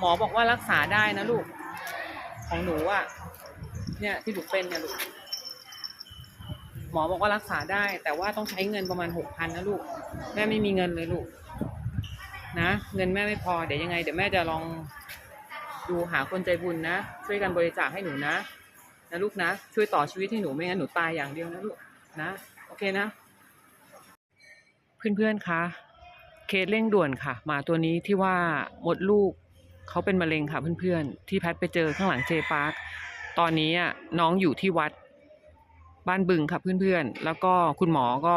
หมอบอกว่ารักษาได้นะลูก ของหนูอะเนี่ยที่หนูเป็นเนี่ยลูก หมอบอกว่ารักษาได้ แต่ว่าต้องใช้เงินประมาณหกพันนะลูก แม่ไม่มีเงินเลยลูก นะ เงินแม่ไม่พอ เดี๋ยวยังไง เดี๋ยวแม่จะลองดูหาคนใจบุญนะ ช่วยกันบริจาคให้หนูนะ นะลูกนะ ช่วยต่อชีวิตให้หนูไม่งั้นหนูตายอย่างเดียวนะลูก นะ โอเคนะ เพื่อนๆคะ เคสเร่งด่วนค่ะ หมาตัวนี้ที่ว่าหมดลูก เขาเป็นมะเร็งค่ะเพื่อนๆ ที่แพทไปเจอข้างหลังเจพาร์คตอนนี้น้องอยู่ที่วัดบ้านบึงค่ะเพื่อนๆ แล้วก็คุณหมอก็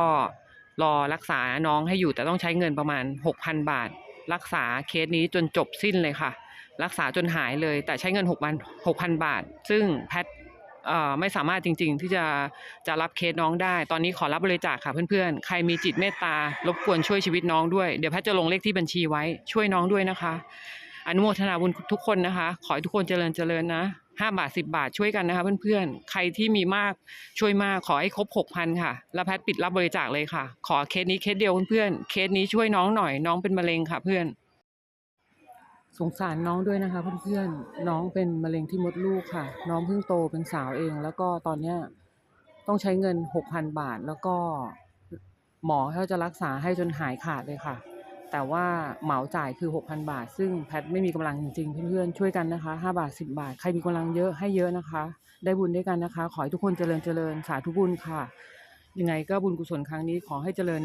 รอรักษาน้องให้อยู่แต่ต้องใช้เงินประมาณ 6,000 บาท รักษาเคสนี้จนจบสิ้นเลยค่ะ รักษาจนหายเลยแต่ใช้เงิน6,000 6,000 บาท ซึ่งแพทไม่สามารถจริง ๆ ที่จะจะรับเคสน้องได้ ตอนนี้ขอรับบริจาคค่ะเพื่อนๆ ใครมีจิตเมตตารบกวนช่วยชีวิตน้องด้วย เดี๋ยวแพทย์จะลงเลขที่บัญชีไว้ช่วยน้องด้วยนะคะ อนุโมทนาบุญทุกคนนะคะ ขอให้ทุกคนเจริญเจริญนะห้าบาทสิบาทช่วยกันนะคะเพื่อนๆ ใครที่มีมากช่วยมากขอให้ครบหกพันค่ะ แล้วแพทปิดรับบริจาคเลยค่ะ ขอเคสนี้เคสเดียวเพื่อนๆ เคสนี้ช่วยน้องหน่อย น้องเป็นมะเร็งค่ะเพื่อน สงสารน้องด้วยนะคะเพื่อนๆ น้องเป็นมะเร็งที่มดลูกค่ะ น้องเพิ่งโตเป็นสาวเอง แล้วก็ตอนเนี้ยต้องใช้เงินหกพันบาทแล้วก็หมอเขาจะรักษาให้จนหายขาดเลยค่ะ แต่ว่าเหมาจ่ายคือ 6,000 บาท ซึ่งแพทไม่มีกำลังจริงๆเพื่อนๆช่วยกันนะคะ 5 บาท 10 บาท ใครมีกำลังเยอะให้เยอะนะคะ ได้บุญด้วยกันนะคะ ขอให้ทุกคนเจริญเจริญสาธุบุญค่ะ ยังไงก็บุญกุศลครั้งนี้ขอให้เจริญนะ